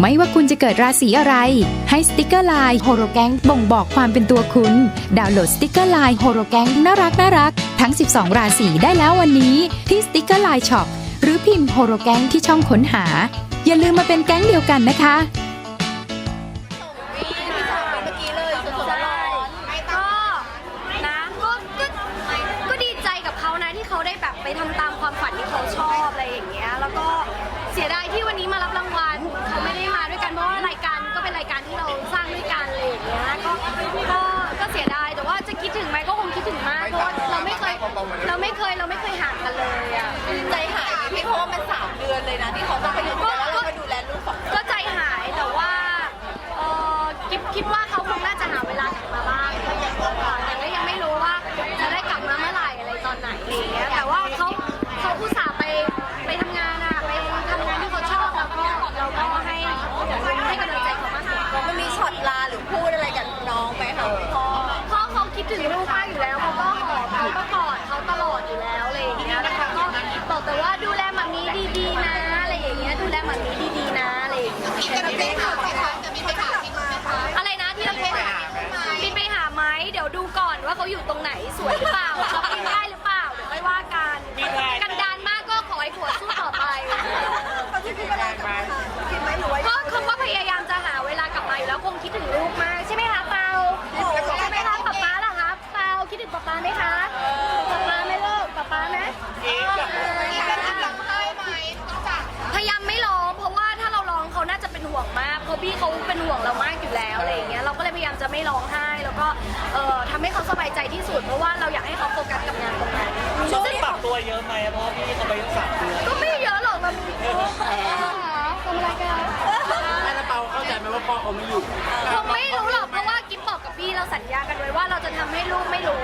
ไม่ว่าคุณจะเกิดราศีอะไร ให้สติกเกอร์ไลน์โฮโรแกงบ่งบอกความเป็นตัวคุณ ดาวน์โหลดสติกเกอร์ไลน์โฮโรแกงน่ารักน่ารักทั้ง 12 ราศีได้แล้ววันนี้ที่สติกเกอร์ไลน์ช็อปหรือพิมพ์โฮโรแกงที่ช่องค้นหา อย่าลืมมาเป็นแก๊งเดียวกันนะคะ คิดว่าเขาคงน่าจะหาเวลากลับมาบ้างแต่ก็ยังไม่รู้ว่าจะได้กลับมาเมื่อไหร่อะไรตอนไหนอะไรอย่างเงี้ยแต่ว่าเขาเขาอุตส่าห์ไปไปทำงานอะไปทำงานที่เขาชอบแล้วก็เราก็ให้ให้กำลังใจเขามากกว่ามันมีช็อตลาหรือพูดอะไรกับน้องไหมคะพ่อเพราะเขาคิดถึงลูกมากอยู่แล้ว เขาอยู่ตรงไหนสวยหรือเปล่าช้อปปิ้งได้หรือเปล่าเดี๋ยวค่อยว่ากันกันดานมากก็ขอให้ผัวสู้ต่อไป เขาจะคิดอะไรกับมาคิดไหมหรือว่าก็เขาก็พยายามจะหาเวลากลับมาอยู่แล้วคงคิดถึงลูกมากใช่ไหมคะเปาใช่ไหมคะป๊าป๊าล่ะคะเปาคิดถึงป๊าป๊าไหมคะป๊าป๊าไหมลูกป๊าป๊าไหมจะทำร้องไห้ไหมต้องจากพยายามไม่ร้องเพราะว่าถ้าเราร้องเขาน่าจะเป็นห่วงมากเพราะพี่เขาเป็นห่วงเรามากอยู่แล้วอะไรอย่างเงี้ยเราก็เลยพยายามจะไม่ร้องไห้แล้ว ก็เอ่อทำให้เขาสบายใจที่สุด เพราะว่าเราอยากให้เขาโฟกัสกับงานตรงนั้นช่วงนี้ปรับตัวเยอะไหมเพราะว่าพี่เขาไปสามเดือนก็ไม่เยอะหรอกเราทำอะไรกันแม่ละเปาเข้าใจไหมว่าพ่อเขาไม่อยู่คงไม่รู้หรอกเพราะว่ากิ๊บบอกกับพี่เราสัญญากันไว้ว่าเราจะทำให้ลูกไม่รู้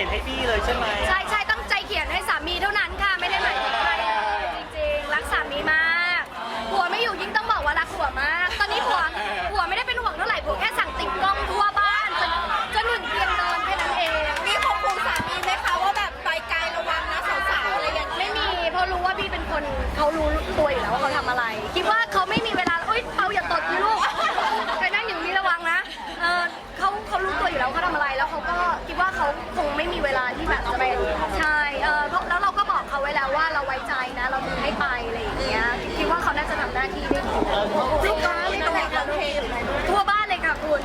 ขียนให้พี่เลยใช่ไหมใช่ใช่ตั้งใจเขียนให้สามีเท่านั้นค่ะ ไม่ได้หมายถึงใครเลยจริงๆ รักสามีมากผัวไม่อยู่ยิ่งต้องบอกว่ารักผัวมาก ตอนนี้ผัวผัวไม่ได้เป็นห่วงเท่าไหร่ผัวแค่สั่งติดกล้องทั่วบ้านจนจนหนุนเตียงนอนแค่นั้นเองมีของคุณสามีไหมคะว่าแบบไปไกลระวังนะสาวๆอะไรอย่างเงี้ยไม่มีเพราะรู้ว่าพี่เป็นคนเขารู้ งไม่มีเวลาที่แบบจะไปใช่เออเพราะแล้วเราก็บอกเขาไว้แล้วว่าเราไว้ใจนะ เราถึงให้ไปอะไรอย่างเงี้ยคิดว่าเขาน่าจะทำหน้าที่ได้ดีลูกค้าไม่ต้องการทั่วบ้านเลยค่ะคุณ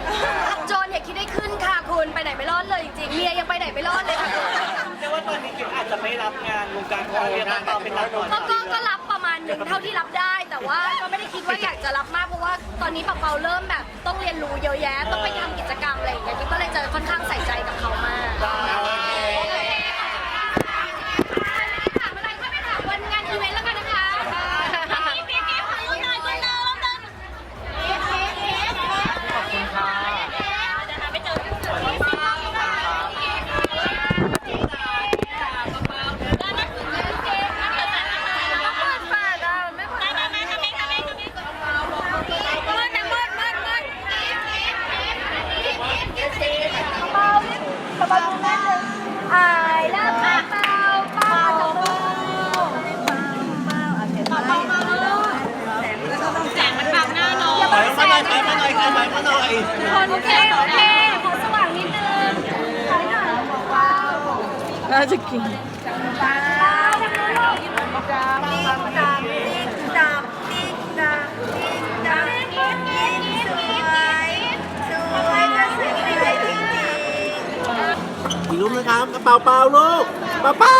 โจรอย่าคิดได้ขึ้นค่ะคุณไปไหนไม่รอดเลยจริงๆเมียยังไปไหนไม่รอดเลยค่ะคุณ เรียกว่าตอนนี้เกี่ยวอาจจะไม่รับงานวงการเพราะเรียนต่อเป็นรับก่อนก็ก็ก็รับประมาณหนึ่งเท่าที่รับได้ แต่ว่าก็ไม่ได้คิดว่าอยากจะรับมากเพราะว่าตอนนี้ปะเปาเริ่มแบบต้องเรียนรู้เยอะแยะต้องไปทำกิจกรรมอะไรอย่างเงี้ยกิ๊บก็เลยจะค่อนข้างใส่ใจกับเขามากถามอะไรก็ไปถามวันงานอีเวนต์แล้วกันนะคะพี่พี่พี่ขอรูปหน่อยคุณน้องขอบคุณค่ะเดี๋ยวหาไปเจอที่อายแล้วเปล่าเปล่าจับมือแสงมันบังหน้าน้อง อย่าถอยมาหน่อยขาหน่อยถอยมาหน่อยโอเคโอเคขอสว่างนิดนึงถอยหน่อยว้าวน่าจะกินตาจับมือกติ๊กตามติ๊กตามติ๊กตามติ๊กตามติ๊กตามสวยสวยก็สวยจริงอีกรูปนะครับกระเป๋าเปล่าลูกเปล่าเปล่า